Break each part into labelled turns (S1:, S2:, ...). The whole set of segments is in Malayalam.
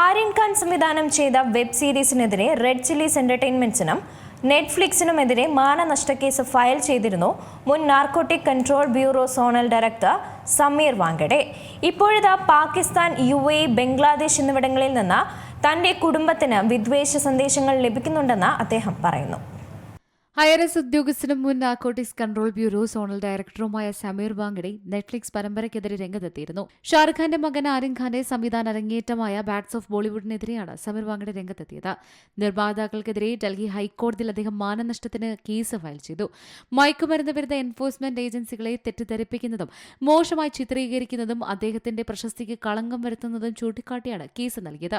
S1: ആര്യൻ ഖാൻ സംവിധാനം ചെയ്ത വെബ് സീരീസിനെതിരെ റെഡ് ചില്ലീസ് എന്റർടൈൻമെന്റ്സിനും നെറ്റ്ഫ്ലിക്സിനുമെതിരെ മാനനഷ്ടക്കേസ് ഫയൽ ചെയ്തിരുന്നു മുൻ narcotic control bureau zonal director Sameer Wankhede. ഇപ്പോഴിതാ പാകിസ്ഥാൻ യു എ ബംഗ്ലാദേശ് എന്നിവിടങ്ങളിൽ നിന്ന് തന്റെ കുടുംബത്തിന് വിദ്വേഷ സന്ദേശങ്ങൾ ലഭിക്കുന്നുണ്ടെന്ന് അദ്ദേഹം പറയുന്നു.
S2: എസ് ഉദ്യോഗസ്ഥനും മുൻ നാർക്കോട്ടിക്സ് കൺട്രോൾ ബ്യൂറോ സോണൽ ഡയറക്ടറുമായ സമീർ വാങ്കഡെ നെറ്റ്ഫ്ലിക്സ് പരമ്പരയ്ക്കെതിരെ രംഗത്തെത്തിയിരുന്നു. ഷാറുഖ് ഖാന്റെ മകൻ ആര്യൻ ഖാന്റെ സംവിധാന അരങ്ങേറ്റമായ ബാറ്റ്സ് ഓഫ് ബോളിവുഡിനെതിരെയാണ് സമീർ വാങ്കഡെ രംഗത്തെത്തിയത്. നിർമ്മാതാക്കൾക്കെതിരെ ഡൽഹി ഹൈക്കോടതിയിൽ അദ്ദേഹം മാനനഷ്ടത്തിന് കേസ് ഫയൽ ചെയ്തു. മയക്കുമരുന്ന് വിരുദ്ധ എൻഫോഴ്സ്മെന്റ് ഏജൻസികളെ തെറ്റിദ്ധരിപ്പിക്കുന്നതും മോശമായി ചിത്രീകരിക്കുന്നതും അദ്ദേഹത്തിന്റെ പ്രശസ്തിക്ക് കളങ്കം വരുത്തുന്നതും ചൂണ്ടിക്കാട്ടിയാണ് കേസ് നൽകിയത്.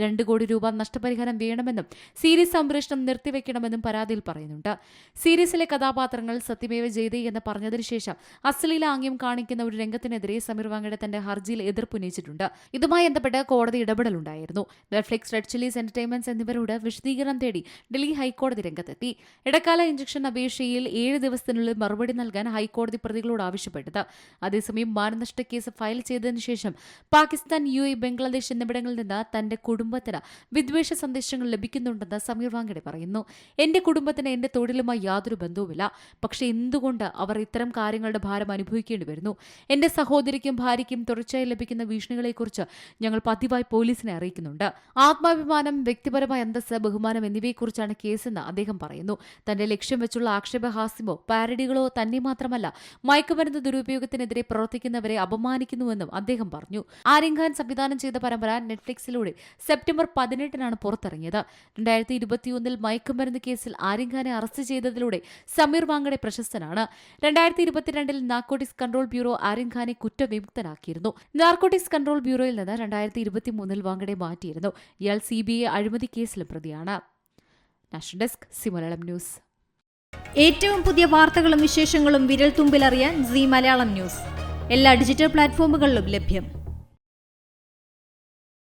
S2: രണ്ട് കോടി രൂപ നഷ്ടപരിഹാരം വേണമെന്നും സീരീസ് സംപ്രേഷണം നിർത്തിവെക്കണമെന്നും പരാതിയിൽ പറയുന്നുണ്ട്. സീരീസിലെ കഥാപാത്രങ്ങൾ സത്യമേവ ജയതേ എന്ന് പറഞ്ഞതിനു ശേഷം അശ്ലീല ആംഗ്യം കാണിക്കുന്ന ഒരു രംഗത്തിനെതിരെ സമീർ വാങ്ങയുടെ തന്റെ ഹർജിയിൽ എതിർപ്പുന്നയിച്ചിട്ടുണ്ട് ഇതുമായി ബന്ധപ്പെട്ട് കോടതി ഇടപെടലുണ്ടായിരുന്നു. നെറ്റ്ഫ്ലിക്സ് റെഡ് ചില്ലീസ് എന്റർടൈൻമെന്റ്സ് എന്നിവരോട് വിശദീകരണം തേടി ഡൽഹി ഹൈക്കോടതി രംഗത്തെത്തി. ഇടക്കാല ഇഞ്ചക്ഷൻ അപേക്ഷയിൽ ഏഴ് ദിവസത്തിനുള്ളിൽ മറുപടി നൽകാൻ ഹൈക്കോടതി പ്രതികളോട് ആവശ്യപ്പെട്ടത്. അതേസമയം മാനനഷ്ട കേസ് ഫയൽ ചെയ്തതിനു ശേഷം പാകിസ്ഥാൻ യു ബംഗ്ലാദേശ് എന്നിവിടങ്ങളിൽ നിന്ന് തന്റെ കുടുംബത്തിന് വിദ്വേഷ സന്ദേശങ്ങൾ ലഭിക്കുന്നുണ്ടെന്ന് സമീർ വാങ്കഡെ പറയുന്നു. എന്റെ കുടുംബത്തിന് എന്റെ തൊഴിലുമായി യാതൊരു ബന്ധവുമില്ല. പക്ഷേ എന്തുകൊണ്ട് അവർ ഇത്തരം കാര്യങ്ങളുടെ ഭാരം അനുഭവിക്കേണ്ടി വരുന്നു? എന്റെ സഹോദരിക്കും ഭാര്യയ്ക്കും തുടർച്ചയായി ലഭിക്കുന്ന ഭീഷണികളെക്കുറിച്ച് ഞങ്ങൾ പതിവായി പോലീസിനെ അറിയിക്കുന്നുണ്ട്. ആത്മാഭിമാനം വ്യക്തിപരമായ അന്തസ്സ് ബഹുമാനം എന്നിവയെക്കുറിച്ചാണ് കേസെന്ന് അദ്ദേഹം പറയുന്നു. തന്റെ ലക്ഷ്യം വെച്ചുള്ള ആക്ഷേപഹാസ്യമോ പാരഡികളോ തന്നെ മാത്രമല്ല മയക്കുമരുന്ന് ദുരുപയോഗത്തിനെതിരെ പ്രവർത്തിക്കുന്നവരെ അപമാനിക്കുന്നുവെന്നും അദ്ദേഹം പറഞ്ഞു. ആര്യൻഖാൻ സംവിധാനം ചെയ്ത പരമ്പര നെറ്റ്ഫ്ലിക്സിലൂടെ സെപ്റ്റംബർ പതിനെട്ടിനാണ് പുറത്തിറങ്ങിയത്. രണ്ടായിരത്തി ഇരുപത്തിയൊന്നിൽ മയക്കുമരുന്ന് കേസിൽ ആര്യൻ ഖാനെ അറസ്റ്റ് ചെയ്തതിലൂടെ സമീർ വാങ്കഡെ പ്രശസ്തനാണ്. രണ്ടായിരത്തി ഇരുപത്തിരണ്ടിൽ നാർക്കോട്ടിക്സ് കൺട്രോൾ ബ്യൂറോ ആര്യൻ കുറ്റവിമുക്തനാക്കിയിരുന്നു. നാർക്കോട്ടിക്സ് കൺട്രോൾ ബ്യൂറോയിൽ നിന്ന് രണ്ടായിരത്തി ഇരുപത്തിമൂന്നിൽ വാങ്കഡെ മാറ്റിയിരുന്നു. ഇയാൾ സി ബി ഐ അഴിമതി കേസിലും പ്രതിയാണ്. National desk Zee Malayalam news.
S3: ഏറ്റവും പുതിയ വാർത്തകളും വിശേഷങ്ങളും വിരൽ തുമ്പിലറിയാൻ സി മലയാളം ന്യൂസ്. എല്ലാ ഡിജിറ്റൽ പ്ലാറ്റ്ഫോമുകളിലും ലഭ്യം.